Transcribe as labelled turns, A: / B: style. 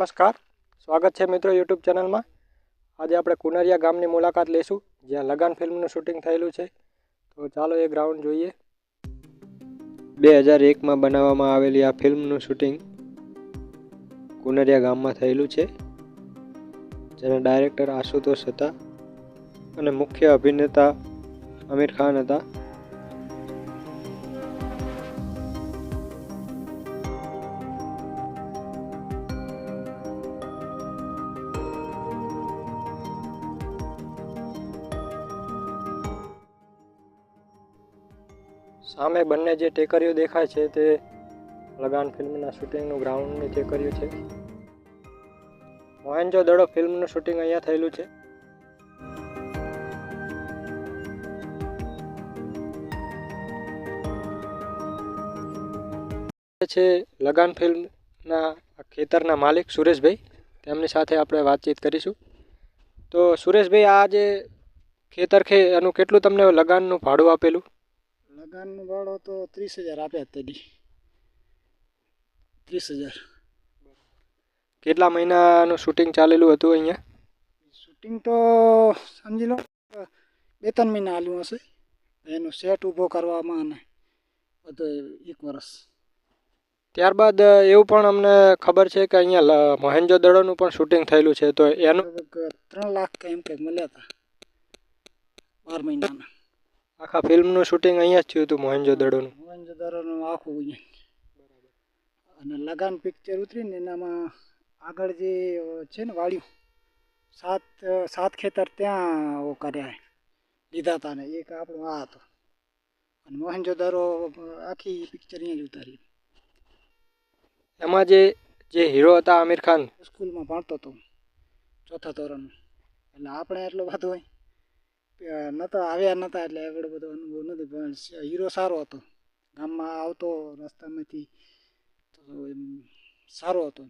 A: નમસ્કાર. સ્વાગત છે મિત્રો યુટ્યુબ ચેનલમાં. આજે આપણે કુનરિયા ગામની મુલાકાત લઈશું જ્યાં લગાન ફિલ્મનું શૂટિંગ થયેલું છે. તો ચાલો એ ગ્રાઉન્ડ જોઈએ. બે હજાર એકમાં બનાવવામાં આવેલી આ ફિલ્મનું શૂટિંગ કુનરિયા ગામમાં થયેલું છે, જેના ડાયરેક્ટર આશુતોષ હતા અને મુખ્ય અભિનેતા આમિર ખાન હતા. સામે બંને જે ટેકરીઓ દેખાય છે તે લગાન ફિલ્મના શૂટિંગનું ગ્રાઉન્ડની ટેકરીઓ છે. મોહેન્જો દડો ફિલ્મનું શૂટિંગ અહીંયા થયેલું છે. છે લગાન ફિલ્મના ખેતરના માલિક સુરેશભાઈ. તેમની સાથે આપણે વાતચીત કરીશું. તો સુરેશભાઈ, આ જે ખેતર છે, એનું કેટલું તમને લગાનનું ભાડું આપેલું?
B: લગાનનું ભાડો તો ત્રીસ હજાર આપ્યા તેડી ત્રીસ હજાર.
A: કેટલા મહિનાનું શૂટિંગ ચાલેલું હતું અહીંયા?
B: શૂટિંગ તો સમજી લો બે ત્રણ મહિના હાલ્યું હશે. એનો સેટ ઊભો કરવામાં અને બધું એક વર્ષ.
A: ત્યારબાદ એવું પણ અમને ખબર છે કે અહીંયા લ- દડોનું પણ શૂટિંગ થયેલું છે તો એનું
B: ત્રણ લાખ કે એમ કંઈક મળ્યા હતા બાર મહિનાના.
A: આખા ફિલ્મનું શૂટિંગ અહીંયા જ થયું હતું મોહેન્જો દડોનું.
B: મોહનજોદારોનું આખું અહીંયા. અને લગાન પિક્ચર ઉતરીને એનામાં આગળ જે છે ને વાળ્યું સાત સાત ખેતર ત્યાં કર્યા લીધા હતા ને એક આપણું આ હતો. અને મોહનજોદારો આખી પિક્ચર અહીંયા જ ઉતારી.
A: એમાં જે જે હીરો હતા આમિર ખાન
B: સ્કૂલમાં ભણતો હતો ચોથા ધોરણમાં એટલે આપણે એટલો બધો હોય નહોતા આવ્યા નહોતા એટલે આગળ બધો અનુભવ નથી, પણ હીરો સારો હતો. ગામમાં આવતો રસ્તામાંથી તો સારો હતો.